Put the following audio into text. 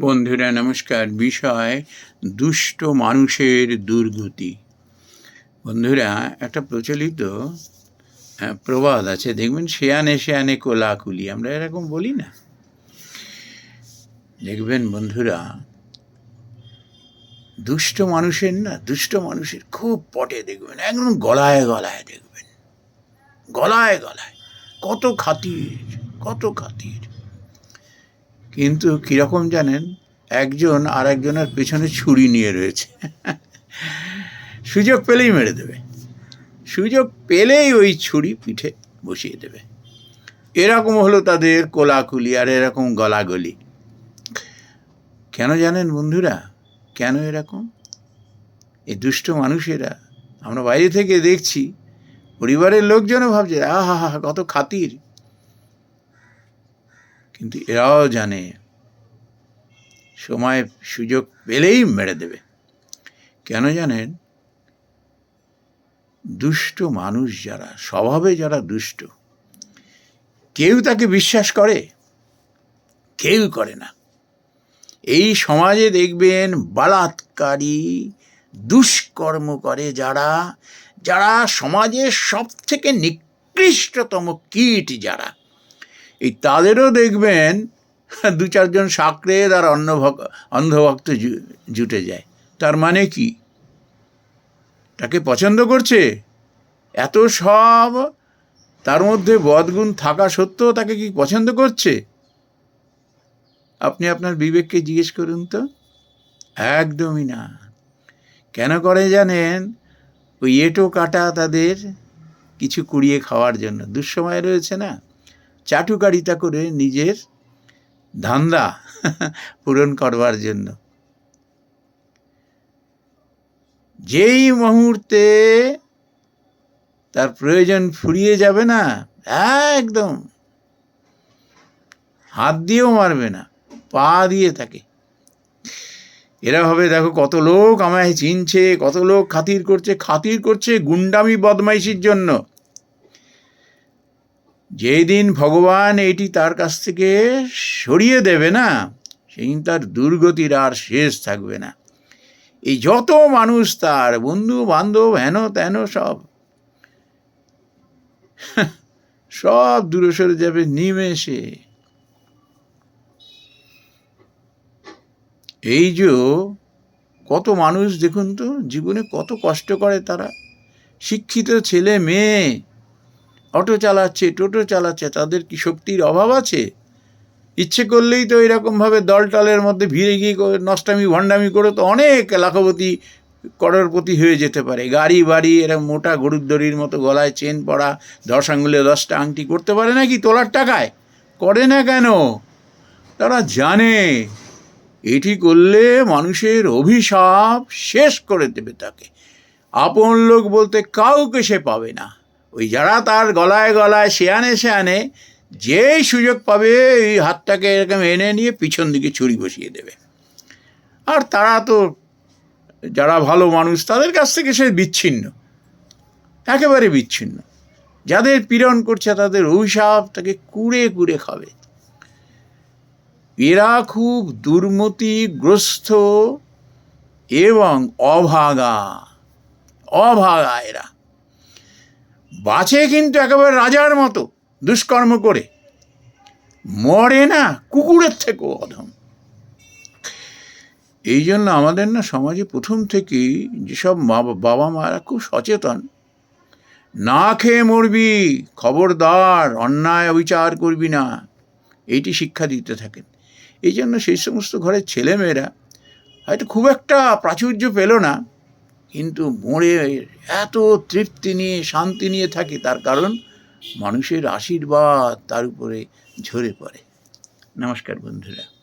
বন্ধুরা, নমস্কার। বিষয়, দুষ্ট মানুষের দুর্গতি। বন্ধুরা, একটা প্রচলিত প্রবাদ আছে। দেখবেন শেয়ানে শেয়ানে কোলাকুলি। আমরা এরকম বলি না। দেখবেন, বন্ধুরা, দুষ্ট মানুষের না, দুষ্ট মানুষের খুব পটে দেখবেন। একদম গলায় গলায় দেখবেন। গলায় গলায়। কত খাতির কত খাতির। কিন্তু কীরকম জানেন, একজন আর একজনের পেছনে ছুরি নিয়ে রয়েছে। সুযোগ পেলেই মেরে দেবে। সুযোগ পেলেই ওই ছুরি পিঠে বসিয়ে দেবে। এরকম হলো তাদের কোলাকুলি আর এরকম গলাগলি। কেন জানেন বন্ধুরা? কেন এরকম? এই দুষ্ট মানুষেরা, আমরা বাইরে থেকে দেখছি, পরিবারের লোকজনও ভাবছে, আহা হা কত খাতির। কিন্তু এরাও জানে, সময় সুযোগ পেলেই মেরে দেবে। কেন জানেন? দুষ্ট মানুষ যারা, স্বভাবে যারা দুষ্ট, কেউ তাকে বিশ্বাস করে, কেউ করে না। এই সমাজে দেখবেন বালাৎকারী, দুষ্কর্ম করে যারা যারা সমাজের সব থেকে নিকৃষ্টতম কীট যারা এই তাদেরও দেখবেন দু চারজন সাকরেদ আর অন্য ভক- অন্ধভক্ত জুটে যায়। তার মানে কি? তাকে পছন্দ করছে? এত সব তার মধ্যে বদগুণ থাকা সত্ত্বেও তাকে কি পছন্দ করছে? আপনি আপনার বিবেককে জিজ্ঞেস করুন তো। একদমই না। কেন করে জানেন? ওই এটো কাটা তাদের কিছু কুড়িয়ে খাওয়ার জন্য। দুঃসময় রয়েছে না? চাটুকারিতা করে নিজের ধান্দা পূরণ করবার জন্য। যেই মুহূর্তে তার প্রয়োজন ফুরিয়ে যাবে না, একদম হাত দিয়েও মারবে না, পা দিয়ে থাকে এরা হবে দেখো কত লোক আমায় চিনছে, কত লোক খাতির করছে খাতির করছে গুন্ডামি, বদমাইশির জন্য। যেই দিন ভগবান এটি তার কাছ থেকে সরিয়ে দেবে না সেইদিন তার দুর্গতির আর শেষ থাকবে না। এই যত মানুষ তার বন্ধু বান্ধব হেন তেন সব। সব দূরে সরে যাবে নিমেষে। এই যে কত মানুষ দেখুন তো, জীবনে কত কষ্ট করে তারা। শিক্ষিত ছেলে মেয়ে অটো চালাচ্ছে, টোটো চালাচ্ছে, তাদের কি শক্তির অভাব আছে? ইচ্ছে করলেই তো এরকমভাবে দলটলের মধ্যে ভিড়ে গিয়ে নষ্টামি, ভণ্ডামি করে তো অনেক লাখপতি, করোড়পতি হয়ে যেতে পারে। গাড়ি, বাড়ি, এরকম মোটা গরুর দড়ির মতো গলায় চেন পড়া দশ আঙ্গুলে দশটা আংটি করতে পারে নাকি তোলার টাকায়? করে না কেন? তারা জানে। এটি করলে মানুষের অভিশাপ শেষ করে দেবে তাকে। আপন লোক বলতে কাউকে সে পাবে না। ওই যারা তার গলায় গলায় শেয়ানে শেয়ানে যেই সুযোগ পাবে, এই হাতটাকে এরকম এনে নিয়ে পিছন দিকে ছুরি বসিয়ে দেবে। আর তারা তো যারা ভালো মানুষ, তাদের কাছ থেকে সে বিচ্ছিন্ন। একেবারে বিচ্ছিন্ন। যাদের পীড়ন করছে, তাদের অভিশাপ তাকে কুড়ে কুড়ে খাবে। এরা খুব দুর্মতিগ্রস্ত এবং অভাগা। অভাগা এরা। বাঁচে কিন্তু একেবারে রাজার মতো, দুষ্কর্ম করে। মরে না, কুকুরের থেকেও অধম। এই জন্য আমাদের না সমাজে প্রথম থেকেই যেসব মা- বাবা মারা খুব সচেতন। না খেয়ে মরবি, খবরদার, অন্যায় অবিচার করবি না। এইটি শিক্ষা দিতে থাকেন। এই জন্য সেই সমস্ত ঘরের ছেলেমেয়েরা হয়তো খুব একটা প্রাচুর্য পেল না। কিন্তু মরে এত তৃপ্তি নিয়ে, শান্তি নিয়ে থাকে তার কারণ মানুষের আশীর্বাদ তার উপরে ঝরে পড়ে। নমস্কার বন্ধুরা।